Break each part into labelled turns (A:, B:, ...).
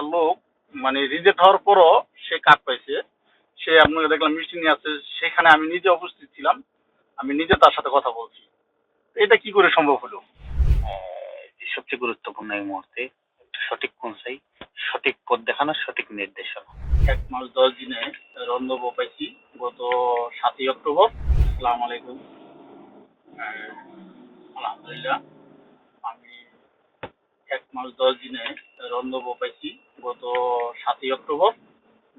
A: একটা লোক মানে রিজেক্ট হওয়ার পরও সে কার্ড পাইছে। সে আপনাকে দেখলাম মিষ্টি নিয়ে আসছে সেখানে আমি নিজে উপস্থিত ছিলাম আমি নিজে তার সাথে কথা বলছি। এটা কি করে সম্ভব হলো?
B: সবচেয়ে গুরুত্বপূর্ণ এই মুহূর্তে সঠিক পৌঁছাই সঠিক পথ দেখানো সঠিক নির্দেশনা।
A: এক মাস দশ দিনে রন্ধব পাইছি গত সাতই অক্টোবর। আসসালামু আলাইকুম। আলহামদুলিল্লাহ আমি এক মাস দশ দিনে রন্ধব পাইছি গত সাতই অক্টোবর,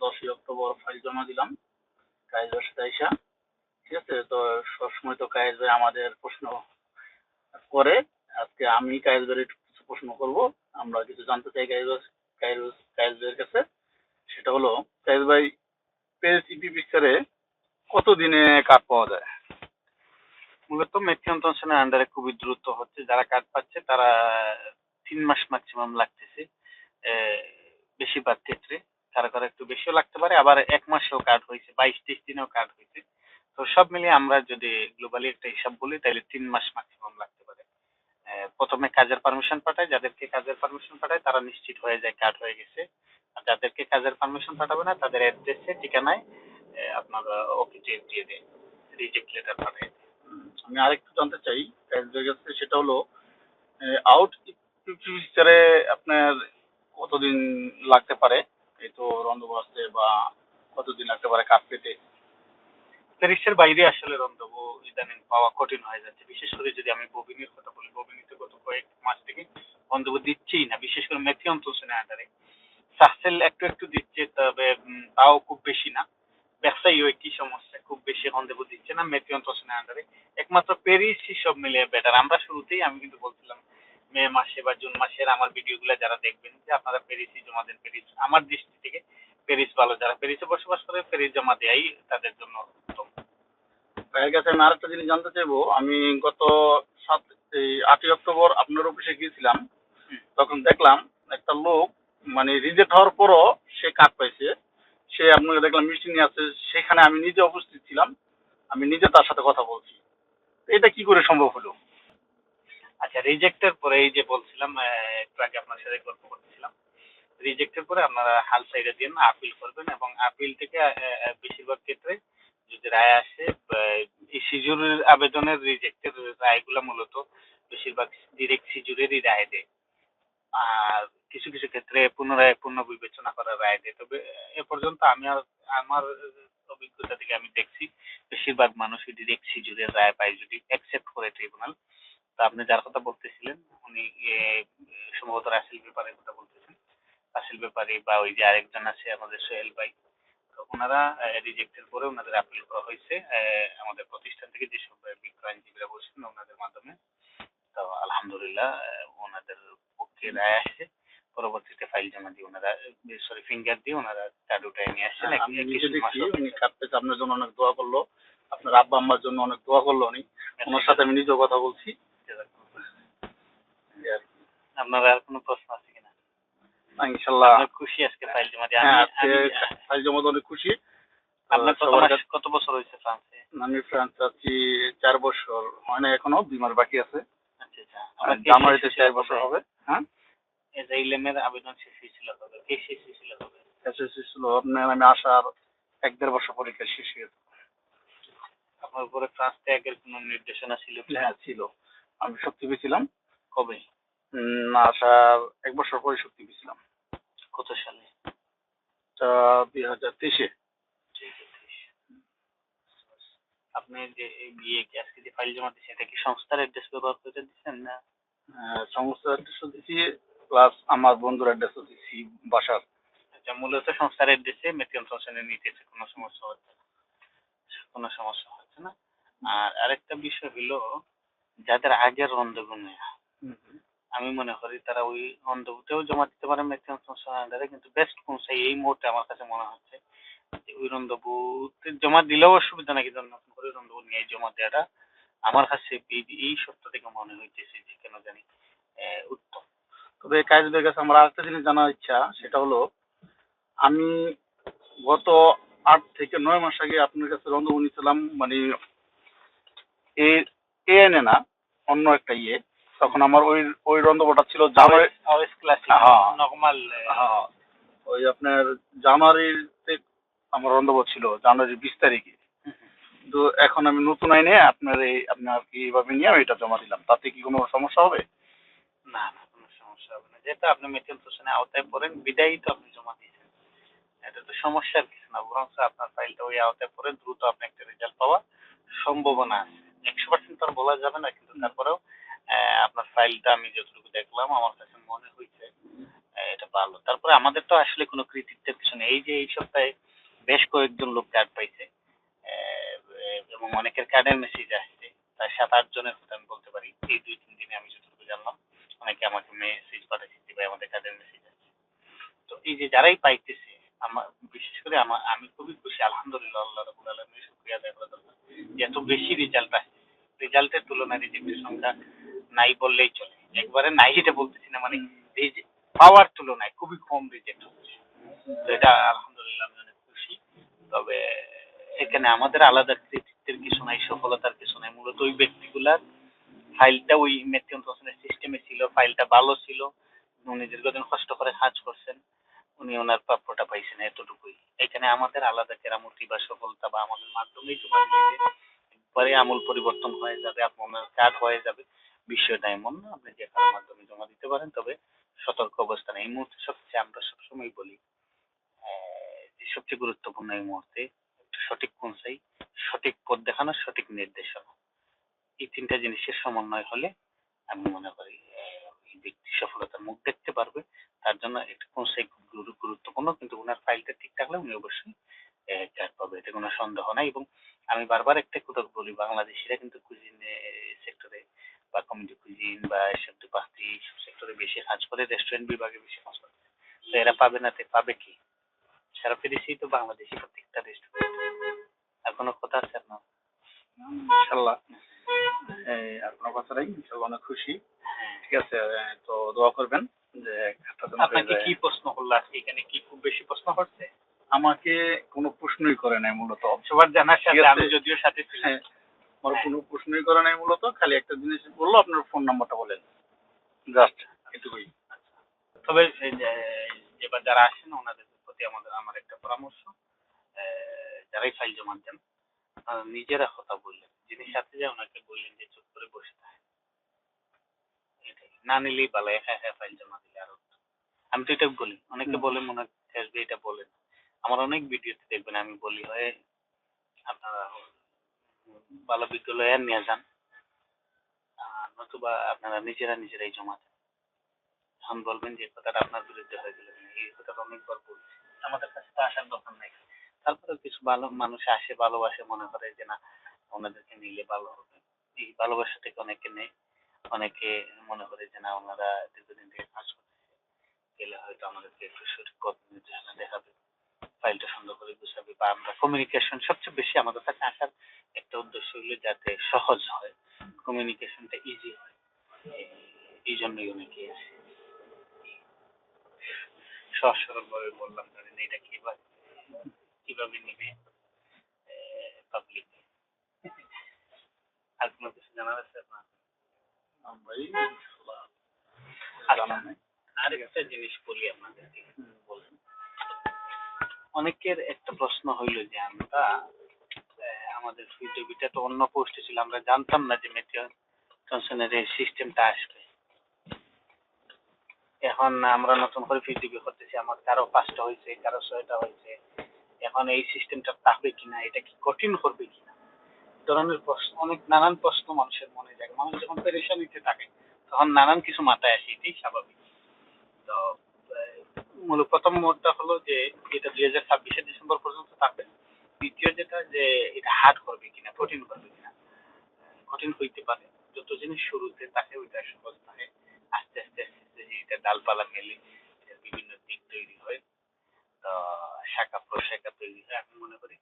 A: দশই অক্টোবর ফাইল জমা দিলাম কায়েজের সাথে আইসা। ঠিক আছে? তো সবসময় তো কায়েজ ভাই আমাদের প্রশ্ন করে। আজকে আমি কায়েজ ভাইয়ের কিছু প্রশ্ন করব। আমরা কিছু জানতে চাই কায়েজ কায়েজ ভাইয়ের কাছে। সেটা হলো কায়েজ ভাই পেএসইপি পিকচারে কত দিনে পাওয়া যায়?
B: মূলত মেথিয়ন্তন সেনের আন্ডারে খুবই দ্রুত হচ্ছে। যারা কার্ড পাচ্ছে, তারা তিন মাস ম্যাক্সিমাম লাগতেছে। বেশিরভাগ ক্ষেত্রে, কারও কারও একটু বেশিও লাগতে পারে, আবার এক মাসেও কার্ড হয়েছে, বাইশ, তেইশ দিনেও কার্ড হয়েছে। তো সব মিলিয়ে আমরা যদি গ্লোবালি একটা হিসাব বলি, তাহলে তিন মাস ম্যাক্সিমাম লাগতে পারে। প্রথমে কাজের পারমিশন পাঠায়, যাদেরকে কাজের পারমিশন পাঠায়, তারা নিশ্চিত হয়ে যায় কার্ড হয়ে গেছে। আর যাদেরকে কাজের পারমিশন পাঠাবে না, তাদের অ্যাড্রেসে ঠিকানায় আপনার ওকে দিয়ে দেয় রিজেক্ট লেটার পাঠায়
A: আমি আরেকটু জানতে চাই সেটা হলো আউট পিকচারে আপনার কতদিন লাগতে পারে? এই তো রন্ধব আসতে বা কতদিন লাগতে পারে কাঠ পেতে?
B: প্যারিসের বাইরে আসলে রন্ধব ইদানিং পাওয়া কঠিন হয়ে যাচ্ছে। বিশেষ করে যদি আমি ববিনির কথা বলি, ববিনিতে গত কয়েক মাস থেকে রন্ধব দিচ্ছেই না, বিশেষ করে মেথিয়ন তোষণের আন্ডারে সাসেল একটু একটু দিচ্ছে, তবে তাও খুব বেশি না। ব্যবসায়ী একই সমস্যা? খুব বেশি রন্ধব দিচ্ছে না, মেথিয়ন তোষণের আন্ডারে একমাত্র প্যারিসই সব মিলিয়ে বেটার আমরা শুরুতেই আমি কিন্তু বলছিলাম মে মাসে বা জুন মাসের আমার ভিডিওগুলো যারা দেখবেন যে আপনারা প্যারিসই জমা দেন প্যারিস আমার দৃষ্টি থেকে প্যারিস ভালো যারা প্যারিসে বসবাস করে প্যারিস জমা দেয়াই তাদের জন্য উত্তম।
A: ভাইয়ের কাছে আমি আরেকটা জিনিস জানতে চাইব আমি গত সাত এই আটই অক্টোবর আপনার অফিসে গিয়েছিলাম তখন দেখলাম একটা লোক মানে রিজেক্ট হওয়ার পরও সে কাঠ পাইছে সে আপনাকে দেখলাম মিষ্টি নিয়ে আসছে সেখানে আমি নিজে উপস্থিত ছিলাম আমি নিজে তার সাথে কথা বলছি। এটা কি করে সম্ভব হলো?
B: আচ্ছা রিজেক্টের পরে এই যে বলছিলাম একটু আগে আপনার সাথে গল্প করতেছিলাম। রিজেক্টের পরে আপনারা হাল সাইডে দিন আপিল করবেন এবং আপিল থেকে বেশিরভাগ ক্ষেত্রে যদি রায় আসে সিজুরের আবেদনের রিজেক্টের রায়গুলো মূলত বেশিরভাগ ডিরেক্ট সিজুরেরই রায় দেয়। আর কিছু কিছু ক্ষেত্রে পুনরায় পুনঃ বিবেচনা করার রায় দেয়। তবে এ পর্যন্ত আমি আমার অভিজ্ঞতা থেকে আমি দেখছি, বেশিরভাগ মানুষই ডিরেক্ট সিজুরের রায় পায় যদি অ্যাকসেপ্ট করে ট্রিব্যুনাল তো আপনি যার কথা বলতেছিলেন উনি সম্ভবত রাসেল ব্যাপারের কথা বলতেছেন। রাসেল ব্যাপারী বা ওই যে আরেকজন আছে আমাদের সোহেল ভাই ওনারা রিজেক্টের পরে ওনাদের আপিল করা হয়েছে। আমাদের প্রতিষ্ঠান থেকে যেসব বিজ্ঞ আইনজীবীরা বলছেন ওনাদের মাধ্যমে। তো আলহামদুলিল্লাহ ওনাদের পক্ষে রায় আসছে। পরবর্তীতে ফাইল জমা দিয়ে ওনারা সরি ফিঙ্গার দিয়ে ওনারা চাডুটায় নিয়ে আসছেন।
A: হ্যাঁ, আপনার জন্য অনেক দোয়া করল। আপনার আব্বা আম্মার জন্য অনেক দোয়া করল উনি। ওনার সাথে আমি নিজেও কথা বলছি।
B: আপনার আর কোনো প্রশ্ন আছে কিনা?
A: ইনশাল্লাহ।
B: খুশি আজকে ফাইল জমা দিয়ে
A: ফাইল জমা দিয়ে অনেক খুশি।
B: আপনার কত মাস কত বছর হয়েছে ফ্রান্সে
A: আমি ফ্রান্স আছি চার বছর। হয় না এখনও দুই মাস বাকি আছে।
B: আচ্ছা আচ্ছা। আমার শেষ
A: চার বছর হবে। হ্যাঁ?
B: এই যে ইলেমের আবেদন শেষ হয়েছিল কবে? কে শেষ হয়েছিল কবে?
A: এসএসসি ছিল আপনার আমি আসার এক দেড় বছর পরীক্ষা শেষ হয়ে গেছে।
B: আপনার উপরে ফ্রান্স ত্যাগের কোনো নির্দেশনা ছিল
A: হ্যাঁ ছিল। আমি শক্তি পেয়েছিলাম।
B: কবে?
A: উম, আসার এক বছর পরে শক্তি পেয়েছিলাম।
B: কত সালে?
A: তা দুই হাজার তেইশে।
B: আপনি যে বিয়ে কি আজকে যে ফাইল জমা দিচ্ছেন এটা কি সংস্থার অ্যাড্রেস ব্যবহার করে দিচ্ছেন না?
A: সমস্ত অ্যাড্রেসও দিছি প্লাস আমার বন্ধুর অ্যাড্রেসও বাসার।
B: আচ্ছা মূলত সংস্থার অ্যাড্রেসে নিতেছে কোনো সমস্যা হচ্ছে না? কোনো সমস্যা হচ্ছে না? আর আরেকটা বিষয় হলো যাদের আগের রন্ধগুনে আমি মনে করি তারা ওই রন্ধবুতেও জমা দিতে পারে সংশনের আন্ডারে কিন্তু বেস্ট পৌঁছায় এই মুহূর্তে আমার কাছে মনে হচ্ছে ওই রন্ধবুতে জমা দিলেও অসুবিধা নাকি নতুন করে রন্ধবু নিয়ে জমা দেওয়াটা আমার কাছে এই এই সত্য থেকে মনে হইতেছে যে কেন জানি উত্তম।
A: তবে কাজদের কাছে আমার আরেকটা জিনিস জানার ইচ্ছা সেটা হলো আমি গত আট থেকে নয় মাস আগে আপনার কাছে রন্ধন নিয়েছিলাম মানে এ এনে না অন্য একটা ইয়ে। তখন আমার ওই ওই রন্ধবটা ছিল জানুয়ারি হ্যাঁ।
B: নরমাল
A: হ্যাঁ, ওই আপনার জানুয়ারিতে আমার রন্ধবোধ ছিল জানুয়ারির বিশ তারিখে। কিন্তু এখন আমি নতুন আইনে আপনার এই আপনার কি এইভাবে নিয়ে আমি এটা জমা দিলাম। তাতে কি কোনো সমস্যা হবে?
B: না না কোনো সমস্যা হবে না। যেহেতু আপনি তোষণের আওতায় পড়েন বিদায়ী তো আপনি জমা দিয়েছেন এটা তো সমস্যার কিছু না বরং আপনার ফাইলটা ওই আওতায় পড়ে দ্রুত আপনি একটা রেজাল্ট পাওয়ার সম্ভাবনা আছে। একশো পার্সেন্ট তো আর বলা যাবে না কিন্তু তারপরেও আপনার ফাইলটা আমি যতটুকু দেখলাম আমার কাছে মনে হয়েছে এটা ভালো। তারপরে আমাদের তো আসলে কোনো কৃতিত্বের কিছু নেই। এই যে এই সপ্তাহে বেশ কয়েকজন লোক কার্ড পাইছে এবং অনেকের কার্ডের মেসেজ আসছে। তার সাত আট জনের কথা আমি বলতে পারি। এই দুই তিন দিনে আমি যতটুকু জানলাম অনেকে আমাকে মেসেজ পাঠাচ্ছে যে ভাই আমাদের কার্ডের মেসেজ আসছে। তো এই যে যারাই পাইতেছে আমার বিশেষ করে আমার আমি খুবই খুশি আলহামদুলিল্লাহ আল্লাহ রাবুল আলমীর শুক্রিয়া আদায় করা দরকার যে এত বেশি রেজাল্ট আসছে। রেজাল্টের তুলনায় রিজেক্টের সংখ্যা নাই বললেই চলে। একবারে নাই এটা বলতেছি না মানে পাওয়ার তুলনায় খুবই কম রিজেক্ট হচ্ছে। তো এটা আলহামদুলিল্লাহ আমি অনেক খুশি। তবে এখানে আমাদের আলাদা কৃতিত্বের কিছু নাই, সফলতার কিছু নাই। মূলত ওই ব্যক্তিগুলার ফাইলটা ওই মেথিয়ন হোসেনের সিস্টেমে ছিল ফাইলটা ভালো ছিল। উনি দীর্ঘদিন কষ্ট করে কাজ করছেন। উনি ওনার প্রাপ্যটা পাইছেন এতটুকুই। এখানে আমাদের আলাদা কেরামতি বা সফলতা বা আমাদের মাধ্যমেই তোমার একবারে আমূল পরিবর্তন হয়ে যাবে, আপনার কার্ড হয়ে যাবে। বিষয়টা এমন না, আপনি যে কারোর মাধ্যমে জমা দিতে পারেন, তবে সতর্ক অবস্থানে। এই মুহূর্তে সবচেয়ে আমরা সবসময় বলি যে সবচেয়ে গুরুত্বপূর্ণ এই মুহূর্তে সঠিক পৌঁছাই, সঠিক পথ দেখানো, সঠিক নির্দেশনা এই তিনটা জিনিসের সমন্বয় হলে আমি মনে করি এই ব্যক্তি সফলতার মুখ দেখতে পারবে। তার জন্য একটা গুরু- গুরুত্বপূর্ণ, কিন্তু ওনার ফাইলটা ঠিক থাকলে উনি অবশ্যই কার্ড পাবে। এতে কোনো সন্দেহ নাই এবং আমি বারবার একটা বলি বাংলাদেশিরা কিন্তু কুজিন সেক্টরে বা কমিউনিটি কুজিন বা এসব পাস্তি সেক্টরে বেশি কাজ করে রেস্টুরেন্ট বিভাগে বেশি কাজ করে। তো এরা পাবে না তো পাবে কি? সারা পেরেছি তো বাংলাদেশি প্রত্যেকটা রেস্টুরেন্ট আর কোনো কথা আছে না
A: ইনশাল্লাহ। এই, আপনার কথাটাই ইনশাল্লাহ অনেক খুশি। ঠিক আছে তো দোয়া করবেন যে হয়ে
B: আপনাকে কি প্রশ্ন করল আজকে? এখানে কি খুব বেশি প্রশ্ন করছে?
A: আমাকে কোনো প্রশ্নই করে নাই মূলত।
B: সবার জানার সাথে আমি যদিও সাথে ছিলাম
A: হ্যাঁ। আমার কোনো প্রশ্নই করে নাই মূলত খালি একটা জিনিস বলল আপনার ফোন নাম্বারটা বলেন। জাস্ট এটুকুই।
B: তবে এবার যারা আসেন ওনাদের প্রতি আমাদের আমার একটা পরামর্শ যারাই ফাইল জমা দেন নিজেরা কথা বললেন। যিনি সাথে যায় ওনাকে বললেন যে চুপ করে বসে থাকে। এটাই। না নিলেই ভালো হ্যাঁ হ্যাঁ ফাইল জমা দিলে আরও। আমি তো এটা বলি অনেকে বলে মনে আসবে এটা বলেন আমার অনেক ভিডিওতে দেখবেন আমি বলি হয় আপনারা ভালো বিদ্যালয়ে নিয়ে যান। নতুবা আপনারা নিজেরা নিজেরাই জমা দেন। এখন বলবেন যে কথাটা আপনার বিরুদ্ধে হয়ে গেল এই কথাটা অনেকবার বলছি। আমাদের কাছে তো আসার দরকার নাই। তারপরে কিছু ভালো মানুষ আসে, ভালোবাসে, মনে করে যে, না, ওনাদেরকে নিলে ভালো হবে। এই ভালোবাসা থেকে অনেকে নেই অনেকে মনে করে যে, না, ওনারা দীর্ঘদিন থেকে কাজ করতেছে। গেলে হয়তো আমাদেরকে একটু সঠিক নির্দেশনা দেখাবে। ফাইলটা সুন্দর করে গুছাবে বা আমরা কমিউনিকেশন সবচেয়ে বেশি আমাদের কাছে আসার একটা উদ্দেশ্য হলো যাতে সহজ হয় কমিউনিকেশনটা ইজি হয়। এই- জন্যই অনেকে আসে সহজ সরল ভাবে বললাম ধরেন এটা কীভাবে কীভাবে নিবে? পাবলিক আর কোনো কিছু জানার আছে আপনার? আচ্ছা। আরেকটা জিনিস বলি আপনাদেরকে। অনেকের একটা প্রশ্ন হইল যে, আমরা আমাদের ভিডিওটা তো অন্য পোস্টে ছিল, আমরা জানতাম না যে মেটিয়ার জনসনের এই সিস্টেমটা আসবে। এখন আমরা নতুন করে পিডিবি করতেছি, আমার কারও পাঁচটা হয়েছে কারও ছয়টা হয়েছে এখন এই সিস্টেমটা থাকবে কিনা, এটা কি কঠিন করবে কিনা? ধরনের প্রশ্ন, অনেক নানান প্রশ্ন মানুষের মনে জাগে। মানুষ যখন পেরেশানিতে থাকে, তখন নানান কিছু মাথায় আসে, এটাই স্বাভাবিক। তো মূল প্রথম মোড়টা হলো যে এটা দুই হাজার ছাব্বিশে ডিসেম্বর পর্যন্ত থাকবে দ্বিতীয় যেটা যে এটা হার্ড করবে কিনা কঠিন করবে কিনা আহ, কঠিন হইতে পারে যত জিনিস শুরুতে থাকে ওইটা সহজ থাকে আস্তে আস্তে আস্তে আস্তে এটা ডালপালা মেলে এটার বিভিন্ন দিক তৈরি হয় তো শাখা প্রশাখা তৈরি হয় আমি মনে করি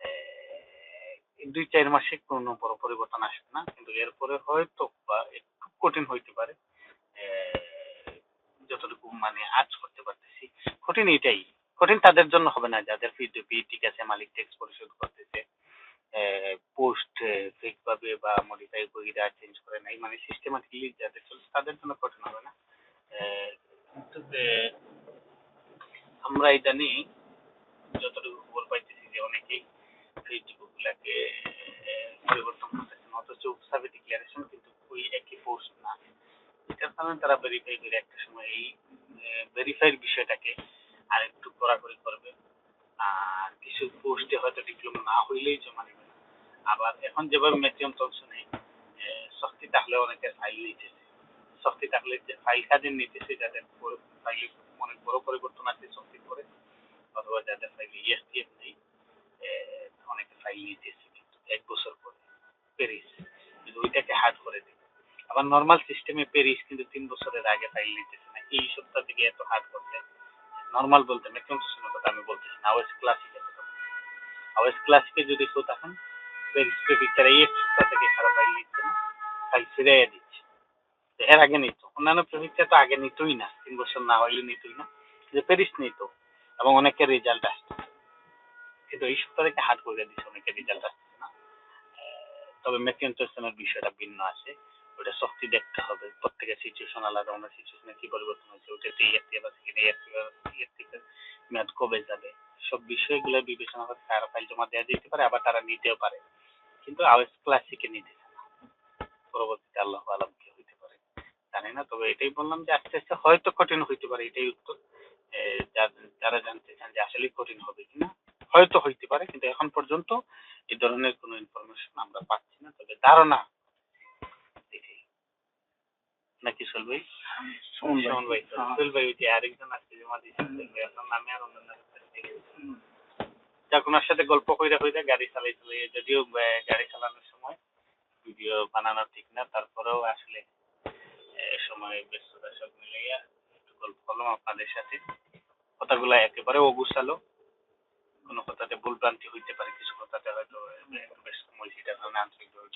B: আহ, এই দুই চার মাসে কোনো বড় পরিবর্তন আসবে না কিন্তু এরপরে হয়তো বা একটু কঠিন হইতে পারে। যতটুকু মানে আজ করতে পারতেছি, কঠিন এটাই। কঠিন তাদের জন্য হবে না, যাদের পিডিপি ঠিক আছে, মালিক ট্যাক্স পরিশোধ করতেছে পোস্ট ফেক ভাবে বা মডিফাই বইরা চেঞ্জ করে নাই মানে সিস্টেমেটিকলি যাদের চলছে তাদের জন্য কঠিন হবে না। কিন্তু আমরা ইদানিং যতটুকু খবর পাইতেছি যে অনেকেই ফেসবুক গুলাকে পরিবর্তন করতেছেন অথচ উপসাবে ডিক্লারেশন কিন্তু ওই একই পোস্ট না এটার কারণে তারা ভেরিফাই করে একটা সময় এই ভেরিফাইয়ের বিষয়টাকে আর একটু কড়াকড়ি করবে। আর কিছু পোস্টে হয়তো ডিপ্লোমা না হইলেই জমা নেবে আবার এখন যেভাবে ম্যাক্সিমাম তলসনে শক্তি থাকলে অনেকের ফাইল নিতেছে। শক্তি থাকলে যে ফাইল কাজে নিতেছে, যাদের ফাইলে অনেক বড় পরিবর্তন আছে শক্তি করে, অথবা যাদের ফাইল ইএসটিএফ নেই অনেকে ফাইল নিতেছে, কিন্তু এক বছর পরে পেরিস কিন্তু ওইটাকে হার্ড করে দিবে আবার নর্মাল সিস্টেমে পেরিস কিন্তু তিন বছরের আগে ফাইল নিতেছে না। এই সপ্তাহ থেকে এত হার্ড করতে নর্মাল বলতে ম্যাক্সিমাম সিস্টেমের কথা আমি বলতেছি না। আওয়াজ ক্লাসিকের কথা। আওয়াজ ক্লাসিকে যদি কেউ তখন পেরিস প্রেডিক্টার এই এক সপ্তাহ থেকে খারাপ ফাইল নিচ্ছে না। ফাইল ফিরাইয়া দিচ্ছে। এর আগে নিত। অন্যান্য প্রেডিক্টার তো আগে নিতই না। তিন বছর না হইলে নিতই না। যে পেরিস নিত এবং অনেকের রেজাল্ট আসতো কিন্তু এই সপ্তাহ থেকে হার্ড করে দিচ্ছে। অনেকের রেজাল্ট আসছে না। তবে মেথিয়ন্টেশনের বিষয়টা ভিন্ন আছে। ওটা শক্তি দেখতে হবে। প্রত্যেকের সিচুয়েশন আলাদা ওনার সিচুয়েশনে কি পরিবর্তন হয়েছে? ওটাতে ইয়ারটি আছে কিনা ইয়ারটি ইয়ারটি মেয়াদ কবে যাবে। সব বিষয়গুলো বিবেচনা করে তারা ফাইল জমা দেওয়া যেতে পারে আবার তারা নিতেও পারে। কিন্তু আওয়াজ ক্লাসিকে নিতেছে না পরবর্তীতে আল্লাহ আলম কি হইতে পারে? জানি না তবে এটাই বললাম যে আস্তে আস্তে হয়তো কঠিন হইতে পারে এটাই উত্তর। এ, যারা জানতে চান যে আসলে কঠিন হবে কিনা হয়তো হইতে পারে কিন্তু এখন পর্যন্ত এই ধরনের কোনো ইনফরমেশন আমরা পাচ্ছি না। তবে ধারণা নাকি সোল ভাই?
A: সুমন ভাই।
B: সুমন ভাই
A: হ্যাঁ।
B: ওই যে আরেকজন আছে জমা দিয়েছেন এখন আমি আর অন্য যাক ওনার সাথে গল্প কইরা কইরা গাড়ি চালাই চালাই যদিও গাড়ি চালানোর সময় ভিডিও বানানো ঠিক না তারপরেও আসলে সময় ব্যস্ততা সব মিলাইয়া একটু গল্প করলাম আপনাদের সাথে। কথাগুলো একেবারে অগুছালো। কোনো কথাতে ভুল ভ্রান্তি হইতে পারে কিছু কথাতে হয়তো বেশ সেটার কারণে আন্তরিকভাবে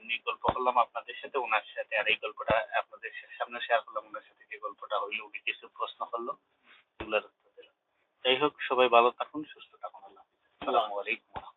B: এমনি গল্প করলাম আপনাদের সাথে ওনার সাথে আর এই গল্পটা আপনাদের সামনে শেয়ার করলাম ওনার সাথে যে গল্পটা হইল উনি কিছু প্রশ্ন করল এগুলোর উত্তর দিলাম। যাই হোক সবাই ভালো থাকুন সুস্থ থাকুন আল্লাহ আসসালামু আলাইকুম।